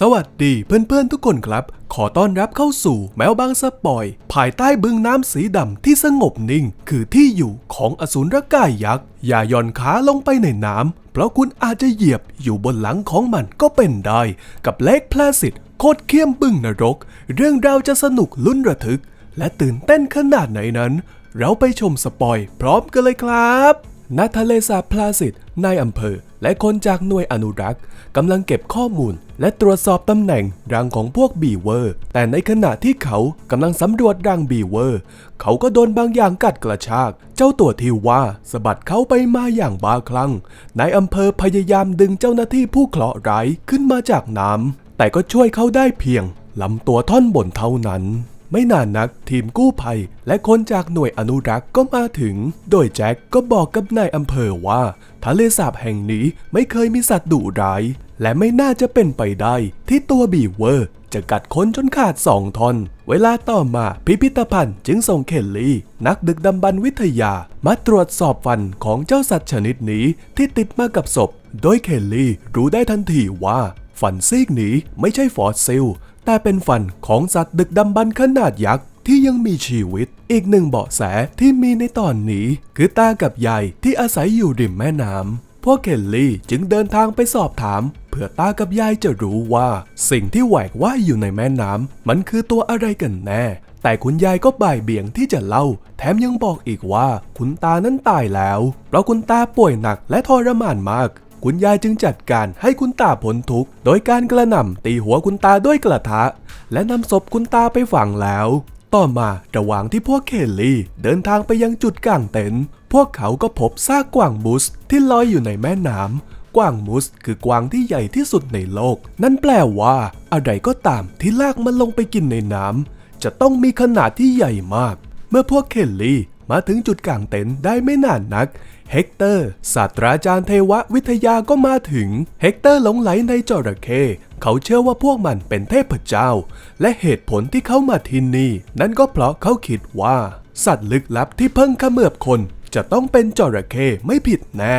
สวัสดีเพื่อนๆทุกคนครับ ขอต้อนรับเข้าสู่แมวบางสปอย ภายใต้บึงน้ำสีดำที่สงบนิ่ง คือที่อยู่ของอสูรกายยักษ์ อย่าย่อนขาลงไปในน้ำเพราะคุณอาจจะเหยียบอยู่บนหลังของมันก็เป็นได้ กับเล็กพลาสิตโคตรเข้มบึงนรก เรื่องราวจะสนุกลุ้นระทึก และตื่นเต้นขนาดไหนนั้น เราไปชมสปอยพร้อมกันเลยครับ ณทะเลสาบพลาสิตนายอำเภอ และคนจากหน่วยอนุรักษ์กำลังเก็บข้อมูล และตรวจสอบตำแหน่งรังของพวกบีเวอร์ แต่ในขณะที่เขากำลังสำรวจรังบีเวอร์ เขาก็โดนบางอย่างกัดกระชาก เจ้าตัวที่ว่าสะบัดเขาไปมาอย่างบ้าคลั่งนายอำเภอพยายามดึงเจ้าหน้าที่ผู้เคราะห์ร้ายขึ้นมาจากน้ำแต่ก็ช่วยเขาได้เพียงลำตัวท่อนบนเท่านั้น ไม่นานนักทีมกู้ภัย และคนจากหน่วยอนุรักษ์ก็มาถึง โดยแจ็คก็บอกกับนายอำเภอว่า ทะเลสาบแห่งนี้ไม่เคยมีสัตว์ดุร้าย และไม่น่าจะเป็นไปได้ ที่ตัวบีเวอร์ จะกัดคนจนขาดสองท่อน เวลาต่อมาพิพิธภัณฑ์จึงส่งเคลลี่ นักดึกดำบรรพ์วิทยา มาตรวจสอบฟันของเจ้าสัตว์ชนิดนี้ที่ติดมากับศพ โดยเคลลี่รู้ได้ทันทีว่าฟันซีกนี้ไม่ใช่ฟอสซิล แต่เป็นฟันของสัตว์ดึกดำบรรพ์ขนาดยักษ์ที่ยังมีชีวิต อีกหนึ่งเบาะแสที่มีในตอนนี้ คือตากับยายที่อาศัยอยู่ริมแม่น้ำพวกเคลลี่จึงเดินทางไปสอบถาม เพื่อตากับยายจะรู้ว่า สิ่งที่แหวกว่ายอยู่ในแม่น้ำมันคือตัวอะไรกันแน่ แต่คุณยายก็บ่ายเบี่ยงที่จะเล่า แถมยังบอกอีกว่า คุณตานั้นตายแล้ว เพราะคุณตาป่วยหนักและทรมานมาก คุณยายจึงจัดการให้คุณตาพ้นทุกข์โดยการกระหน่ำตีหัวคุณตาด้วยกระทะ และนำศพคุณตาไปฝังแล้ว ต่อมาระหว่างที่พวกเคลลี่เดินทางไปยังจุดกางเต็นท์พวกเขาก็พบซากกวางมูสที่ลอยอยู่ในแม่น้ำกวางมูสคือกวางที่ใหญ่ที่สุดในโลก นั่นแปลว่า อะไรก็ตามที่ลากมันลงไปกินในน้ำจะต้องมีขนาดที่ใหญ่มาก เมื่อพวกเคลลี่ มาถึงจุดกางเต็นท์ได้ไม่นานนัก เฮกเตอร์ ศาสตราจารย์เทววิทยาก็มาถึง เฮกเตอร์หลงไหลในจระเข้เขาเชื่อว่าพวกมันเป็นเทพเจ้า และเหตุผลที่เขามาที่นี่ นั่นก็เพราะเขาคิดว่า สัตว์ลึกลับที่เพิ่งขมือบคน จะต้องเป็นจระเข้ไม่ผิดแน่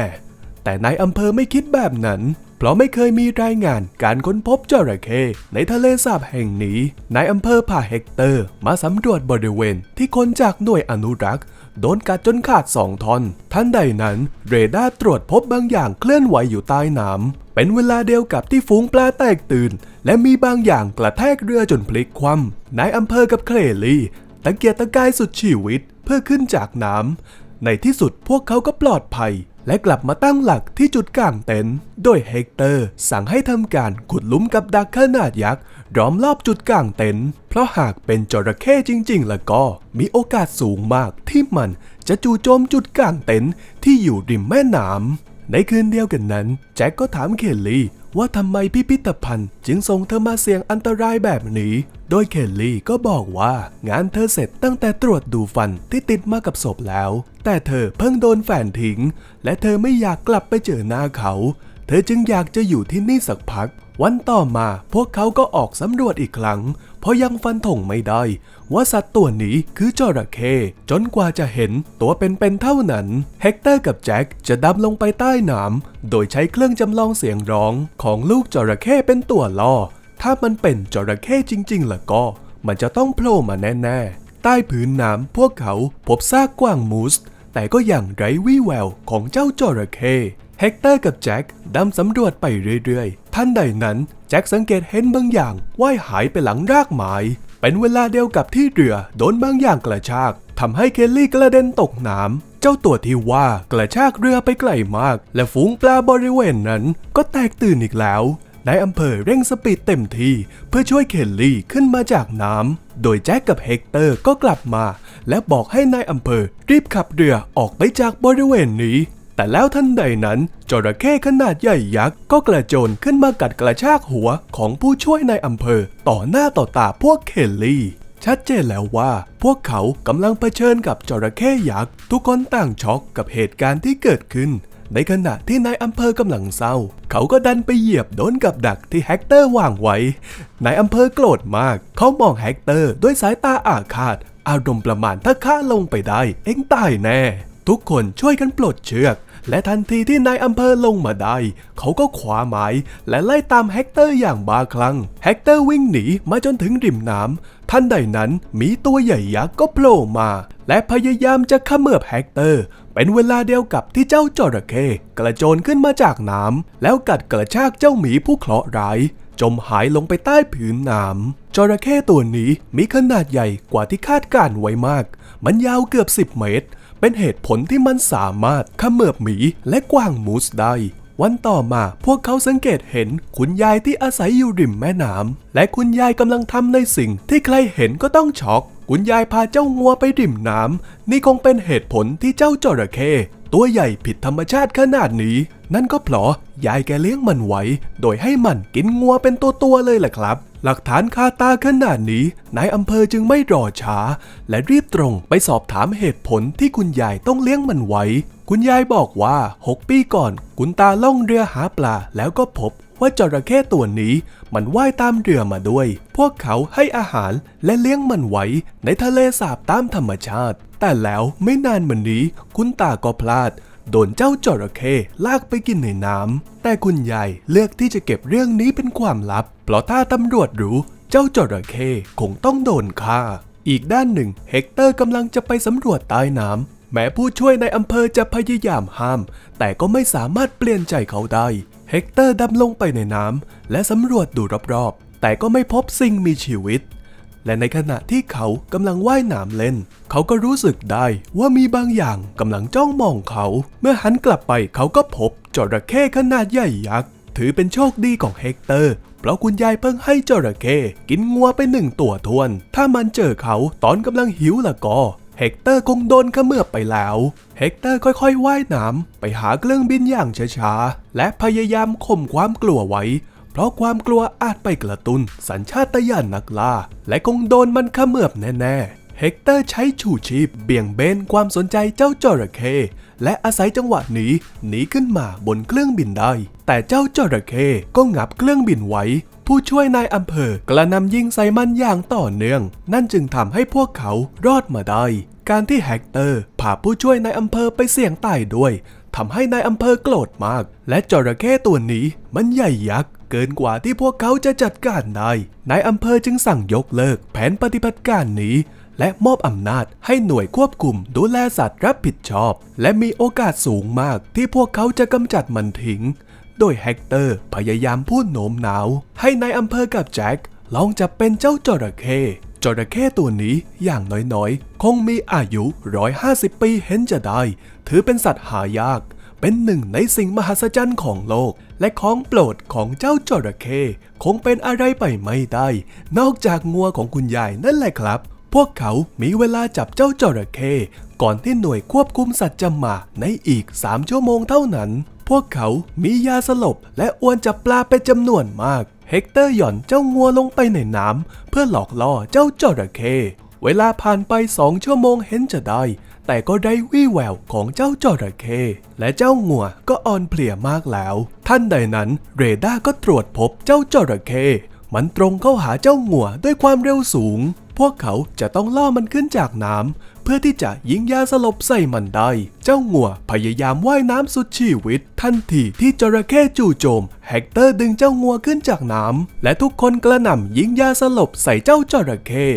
แต่นายอำเภอไม่คิดแบบนั้นเพราะไม่เคยมีรายงานการค้นพบจระเข้ในทะเลสาบแห่งนี้ นายอำเภอพาเฮกเตอร์มาสำรวจบริเวณที่คนจากหน่วยอนุรักษ์ โดนกัดจนขาดสองท่อนท่านใดนั้นเรดาร์ตรวจพบบางอย่างเคลื่อนไหวอยู่ใต้น้ำเป็นเวลาเดียวกับที่ฝูงปลาแตกตื่น และมีบางอย่างกระแทกเรือจนพลิกคว่ำนายอำเภอกับเคลลี่ตะเกียกตะกายสุดชีวิตเพื่อขึ้นจากน้ำในที่สุดพวกเขาก็ปลอดภัย และกลับมาตั้งหลักที่จุดกลางเต็นท์โดยเฮกเตอร์สั่งให้ทำการขุดลุมกับดักขนาดยักษ์ล้อมรอบจุดกลางเต็นท์เพราะหากเป็นจระเข้จริง ๆ แล้วก็มีโอกาสสูงมากที่มันจะจู่โจมจุดกลางเต็นท์ที่อยู่ริมแม่น้ำในคืนเดียวกันนั้น แจ็คก็ถามเคลลี่ ว่าทำไมพิพิธภัณฑ์จึงส่งเธอมาเสี่ยงอันตรายแบบนี้ โดยเคลลี่ก็บอกว่างานเธอเสร็จตั้งแต่ตรวจดูฟันที่ติดมากับศพแล้ว แต่เธอเพิ่งโดนแฟนทิ้ง และเธอไม่อยากกลับไปเจอหน้าเขา เธอจึงอยากจะอยู่ที่นี่สักพัก วันต่อมาพวกเขาก็ออกสำรวจอีกครั้ง เพราะยังฟันธงไม่ได้ ว่าสัตว์ตัวนี้คือจระเข้จนกว่าจะเห็นตัวเป็นๆเท่านั้น เฮกเตอร์กับแจ็คจะดำลงไปใต้น้ำโดยใช้เครื่องจำลองเสียงร้องของลูกจระเข้เป็นตัวล่อ ถ้ามันเป็นจระเข้จริงๆล่ะก็ มันจะต้องโผล่มาแน่ๆ ใต้ผืนน้ำพวกเขาพบซากกวางมูสแต่ก็ยังไร้วี่แววของเจ้าจระเข้เฮกเตอร์กับแจ็คดำสำรวจไปเรื่อย ท่านใดนั้นแจ็คสังเกตเห็นบางอย่างว่ายหายไปหลังรากไม้เป็นเวลาเดียวกับที่เรือโดนบางอย่างกระชากทำให้เคลลี่กระเด็นตกน้ำเจ้าตัวที่ว่ากระชากเรือไปไกลมาก และฝูงปลาบริเวณนั้นก็แตกตื่นอีกแล้วนายอำเภอเร่งสปีดเต็มที่เพื่อช่วยเคลลี่ขึ้นมาจากน้ำ โดยแจ็คกับเฮกเตอร์ก็กลับมา และบอกให้นายอำเภอรีบขับเรือออกไปจากบริเวณนี้ แต่แล้วทันใดนั้นจระเข้ขนาดใหญ่ยักษ์ก็กระโจนขึ้นมากัดกระชากหัวของผู้ช่วยในอำเภอ ต่อหน้าต่อตาพวกเคลลี่ ชัดเจนแล้วว่า พวกเขากำลังเผชิญกับจระเข้ยักษ์ ทุกคนต่างช็อกกับเหตุการณ์ที่เกิดขึ้น ในขณะที่นายอำเภอกำลังเศร้า เขาก็ดันไปเหยียบโดนกับดักที่แฮกเตอร์วางไว้นายอำเภอโกรธมาก เขามองแฮกเตอร์ด้วยสายตาอาฆาต อารมณ์ประมาณถ้าข้าลงไปได้ เอ็งตายแน่ ทุกคนช่วยกันปลดเชือก และทันทีที่นายอำเภอลงมาได้ เขาก็ขวาไม้และไล่ตามเฮกเตอร์อย่างบ้าคลั่งเฮกเตอร์วิ่งหนีมาจนถึงริมน้ำทันใดนั้นมีตัวใหญ่ยักษ์ก็โผล่มา และพยายามจะขมือบเฮกเตอร์ เป็นเวลาเดียวกับที่เจ้าจระเข้กระโจนขึ้นมาจากน้ำแล้วกัดกระชากเจ้าหมีผู้เคราะห์ร้ายจมหายลงไปใต้ผืนน้ำจระเข้ตัวนี้มีขนาดใหญ่กว่าที่คาดการไว้มาก มันยาวเกือบ 10 เมตร เป็นเหตุผลที่มันสามารถขมือบหมีและกวางมูสได้วันต่อมาพวกเขาสังเกตเห็นคุณยายที่อาศัยอยู่ริมแม่น้ำและคุณยายกำลังทำในสิ่งที่ใครเห็นก็ต้องช็อก คุณยายพาเจ้างัวไปริมน้ำนี่คงเป็นเหตุผลที่เจ้าจระเข้ตัวใหญ่ผิดธรรมชาติขนาดนี้ นั่นก็เพราะยายแกเลี้ยงมันไว้ โดยให้มันกินงัวเป็นตัวๆเลยแหละครับ หลักฐานคาตาขนาดนี้นายอำเภอจึงไม่รอช้า และรีบตรงไปสอบถามเหตุผลที่คุณยายต้องเลี้ยงมันไว้ คุณยายบอกว่า 6 ปีก่อน คุณตาล่องเรือหาปลาแล้วก็พบว่าจระเข้ตัวนี้มันว่ายตามเรือมาด้วย พวกเขาให้อาหารและเลี้ยงมันไว้ในทะเลสาบตามธรรมชาติ แต่แล้วไม่นานมานี้ คุณตาก็พลาด โดนเจ้าจระเข้ลากไปกินในน้ำแต่คุณยายเลือกที่จะเก็บเรื่องนี้เป็นความลับ เพราะถ้าตำรวจรู้เจ้าจระเข้คงต้องโดนฆ่า อีกด้านหนึ่งเฮกเตอร์กำลังจะไปสำรวจใต้น้ำแม้ผู้ช่วยในอำเภอจะพยายามห้าม แต่ก็ไม่สามารถเปลี่ยนใจเขาได้เฮกเตอร์ดำลงไปในน้ำและสำรวจดูรอบๆ แต่ก็ไม่พบสิ่งมีชีวิต และในขณะที่เขากำลังว่ายน้ำเล่น เขาก็รู้สึกได้ว่ามีบางอย่างกำลังจ้องมองเขา เมื่อหันกลับไปเขาก็พบจระเข้ขนาดใหญ่ยักษ์ถือเป็นโชคดีของเฮกเตอร์ เพราะคุณยายเพิ่งให้จระเข้กินงัวไปหนึ่งตัวทวน ถ้ามันเจอเขาตอนกำลังหิวละก็เฮกเตอร์คงโดนขมือบไปแล้ว เฮกเตอร์ค่อยๆว่ายน้ำไปหาเครื่องบินอย่างช้าๆ และพยายามข่มความกลัวไว้ เพราะความกลัวอาจไปกระตุนสัญชาตญาณนักล่า และคงโดนมันเขมือบแน่ๆ เฮกเตอร์ใช้ชูชีพเบี่ยงเบนความสนใจเจ้าจระเข้และอาศัยจังหวะหนีหนีขึ้นมาบนเครื่องบินได้ แต่เจ้าจระเข้ก็งับเครื่องบินไว้ ผู้ช่วยนายอำเภอกระนำยิงใส่มันอย่างต่อเนื่อง นั่นจึงทำให้พวกเขารอดมาได้ การที่แฮกเตอร์พาผู้ช่วยนายอำเภอไปเสี่ยงตายด้วยทำให้นายอำเภอโกรธมาก และจระเข้ตัวนี้มันใหญ่ยักษ์ เกินกว่าที่พวกเขาจะจัดการได้นายอำเภอจึงสั่งยกเลิกแผนปฏิบัติการนี้ และมอบอำนาจให้หน่วยควบคุมดูแลสัตว์รับผิดชอบ และมีโอกาสสูงมากที่พวกเขาจะกำจัดมันทิ้ง โดยแฮกเตอร์พยายามพูดโน้มน้าว ให้ในายอำเภอกับแจ็คลองจับเป็นเจ้าจระเข้จระเข้ตัวนี้อย่างน้อยๆ คงมีอายุ 150 ปีเห็นจะได้ ถือเป็นสัตว์หายาก เป็นหนึ่งในสิ่งมหัศจรรย์ของโลก และของโปรดของเจ้าจระเข้คงเป็นอะไรไปไม่ได้ นอกจากงัวของคุณยายนั่นแหละครับ พวกเขามีเวลาจับเจ้าจระเข้ก่อนที่หน่วยควบคุมสัตว์จะมาในอีก 3 ชั่วโมงเท่านั้น พวกเขามียาสลบและอวนจับปลาเป็นจำนวนมาก เฮกเตอร์หย่อนเจ้างัวลงไปในน้ำเพื่อหลอกล่อเจ้าจระเข้เวลาผ่านไปสองชั่วโมงเห็นจะได้ แต่ก็ได้วี่แววของเจ้าจระเข้และเจ้างัวก็อ่อนเพลียมากแล้ว ท่านใดนั้นเรดาร์ก็ตรวจพบเจ้าจระเข้มันตรงเข้าหาเจ้างัวด้วยความเร็วสูง พวกเขาจะต้องล่อมันขึ้นจากน้ำเพื่อที่จะยิงยาสลบใส่มันได้ เจ้างัวพยายามว่ายน้ำสุดชีวิต ทันทีที่จระเข้จู่โจมแฮกเตอร์ดึงเจ้างัวขึ้นจากน้ำและทุกคนกระหน่ำยิงยาสลบใส่เจ้าจระเข้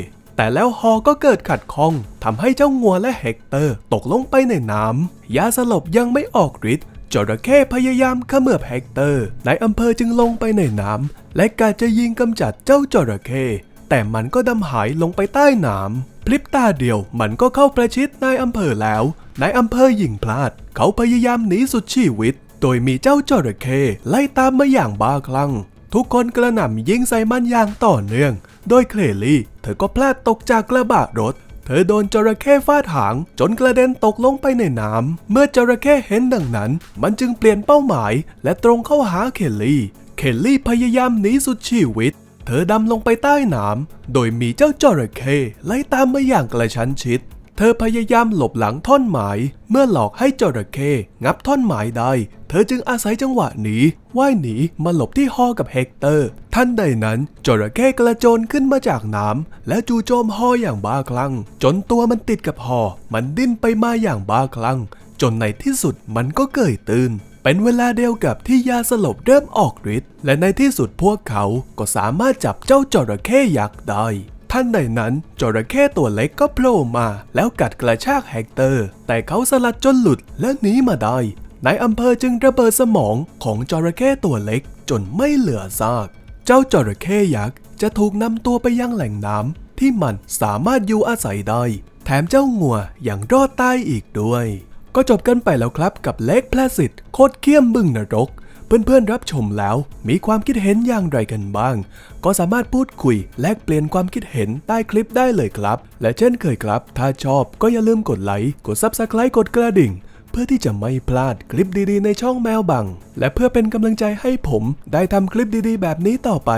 แต่แล้วฮอก็เกิดขัดข้องทำให้เจ้างัวและเฮกเตอร์ตกลงไปในน้ำยาสลบยังไม่ออกฤทธิ์จระเข้พยายามเขมือบเฮกเตอร์นายอำเภอจึงลงไปในน้ำและกาจะยิงกำจัดเจ้าจระเข้แต่มันก็ดำหายลงไปใต้น้ำพลิบตาเดียวมันก็เข้าประชิดนายอำเภอแล้วนายอำเภอยิงพลาด เขาพยายามหนีสุดชีวิต โดยมีเจ้าจระเข้ไล่ตามมาอย่างบ้าคลั่ง ทุกคนกระหน่ำยิงใส่มันอย่างต่อเนื่อง โดยเคลลี่ เธอก็พลาดตกจากกระบะรถ เธอโดนจระเข้ฟาดหาง จนกระเด็นตกลงไปในน้ำ เมื่อจระเข้เห็นดังนั้น มันจึงเปลี่ยนเป้าหมาย และตรงเข้าหาเคลลี่ เคลลี่พยายามหนีสุดชีวิต เธอดำลงไปใต้น้ำ โดยมีเจ้าจระเข้ไล่ตามมาอย่างกระชั้นชิด เธอพยายามหลบหลังท่อนไม้เมื่อหลอกให้จระเข้งับท่อนไม้ได้ เธอจึงอาศัยจังหวะนี้ว่ายหนีมาหลบที่ฮอกับเฮกเตอร์ท่านใดนั้นจระเข้กระโจนขึ้นมาจากน้ำและจู่โจมฮออย่างบ้าคลั่ง จนตัวมันติดกับฮอมันดิ้นไปมาอย่างบ้าคลั่ง จนในที่สุดมันก็เกยตื่นเป็นเวลาเดียวกับที่ยาสลบเริ่มออกฤทธิ์และในที่สุดพวกเขาก็สามารถจับเจ้าจระเข้ยักษ์ได้ ท่านใดนั้นจระเข้ตัวเล็กก็โผล่มา แล้วกัดกระชากแฮกเตอร์ แต่เขาสลัดจนหลุดและหนีมาได้นายอำเภอจึงระเบิดสมองของจระเข้ตัวเล็กจนไม่เหลือซาก เจ้าจระเข้ยักษ์จะถูกนำตัวไปยังแหล่งน้ำที่มันสามารถอยู่อาศัยได้ แถมเจ้างัวยังรอดตายอีกด้วย ก็จบกันไปแล้วครับกับเล็กแพลสิตโคตรเขี้ยมบึ้งนรก เพื่อนๆรับชมแล้ว มีความคิดเห็นอย่างไรกันบ้าง ก็สามารถพูดคุยแลกเปลี่ยนความคิดเห็นใต้คลิปได้เลยครับ และเช่นเคยครับ ถ้าชอบก็อย่าลืมกดไลค์กด Subscribe กดกระดิ่ง เพื่อที่จะไม่พลาดคลิปดีๆ ในช่องแมวบัง และเพื่อเป็นกำลังใจให้ผมได้ทำคลิปดีๆ แบบนี้ต่อไป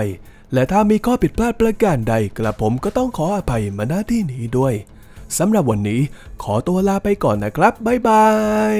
และถ้ามีข้อผิดพลาดประการใดกระผมก็ต้องขออภัยมาณที่นี้ด้วยสำหรับวันนี้ขอตัวลาไปก่อนนะครับบ๊ายบาย